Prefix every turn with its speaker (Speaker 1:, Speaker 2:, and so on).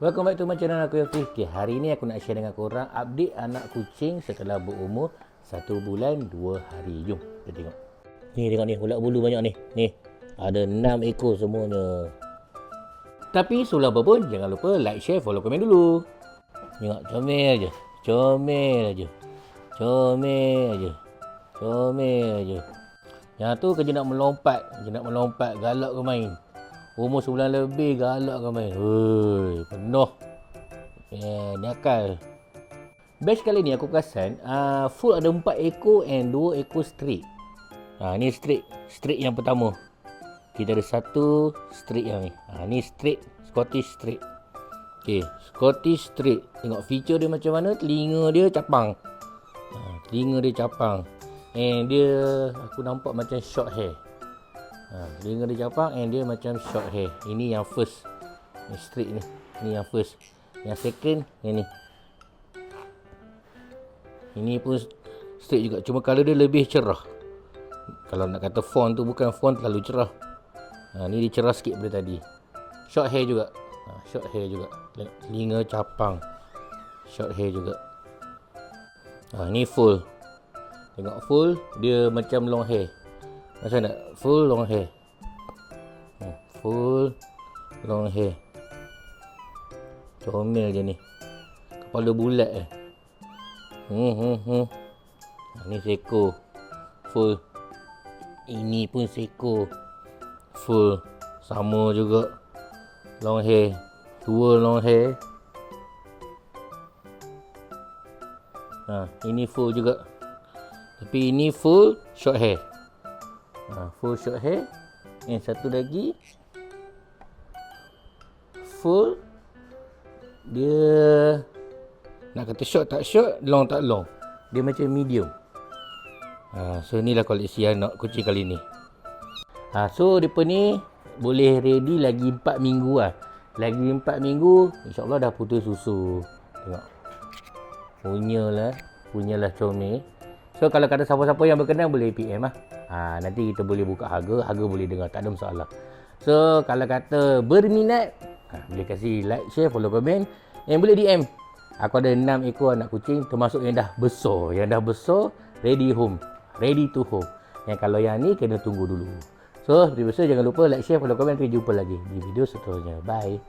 Speaker 1: Welcome back to my channel aku Yafi. Okay, hari ni aku nak share dengan korang update anak kucing setelah berumur 1 bulan 2 hari. Jom kita tengok. Ni tengok ni, ulat bulu banyak ni. Ni. Ada 6 ekor semuanya. Tapi sebelum apa pun jangan lupa like, share, follow, komen dulu. Tengok comel aje. Comel aje. Comel aje. Comel aje. Yang tu kerja nak melompat, kerja nak melompat, galak ke main. Umur sebulan lebih galak ke main. Hei, penuh. Eh, ni akal. Batch kali ni aku perasan uh, full ada 4 ekor and 2 ekor straight. Ha, ni straight. Straight yang pertama. Kita ada satu straight yang ni. Ha, ni straight. Scottish straight. Okay, Scottish straight. Tengok feature dia macam mana. Telinga dia capang. Ha, telinga dia capang. And dia aku nampak macam short hair. Ha, telinga dia capang and dia macam short hair. Ini yang first. Ni straight ni. Ni yang first. Yang second yang ni. Ini pun straight juga. Cuma color dia lebih cerah. Kalau nak kata font tu bukan font terlalu cerah. Ha, ni dia cerah sikit daripada tadi. Short hair juga. Ha, short hair juga. Telinga capang. Short hair juga. Ha, ni full. Tengok full. Dia macam long hair. Macam nak? Full long hair. Hmm, full long hair. Comel je ni. Kepala bulat eh. Hmm, hmm, hmm. Ha, ni seko. Full. Ini pun seko. Full. Sama juga. Long hair. Dua long hair. Ha, ini full juga. Tapi ini full short hair. Ha, full short hair. Yang satu lagi. Full. Dia nak kata short tak short, long tak long. Dia macam medium. Ha, so inilah koleksi anak kucing kali ni. Ha, so depa ni boleh ready lagi 4 minggu lah. Lagi 4 minggu, insyaAllah dah putus susu. Tengok. Punyalah. Punyalah comel. So kalau kata siapa-siapa yang berkenan boleh PM lah. Ha, nanti kita boleh buka harga. Harga boleh dengar. Tak ada masalah. So kalau kata berminat, ha, boleh kasih like, share, follow, komen. Yang boleh DM. Aku ada 6 ekor anak kucing termasuk yang dah besar. Yang dah besar, ready home. Ready to home. Yang kalau yang ni kena tunggu dulu. So, seperti biasa jangan lupa like, share, follow, komen. Kita jumpa lagi di video seterusnya. Bye.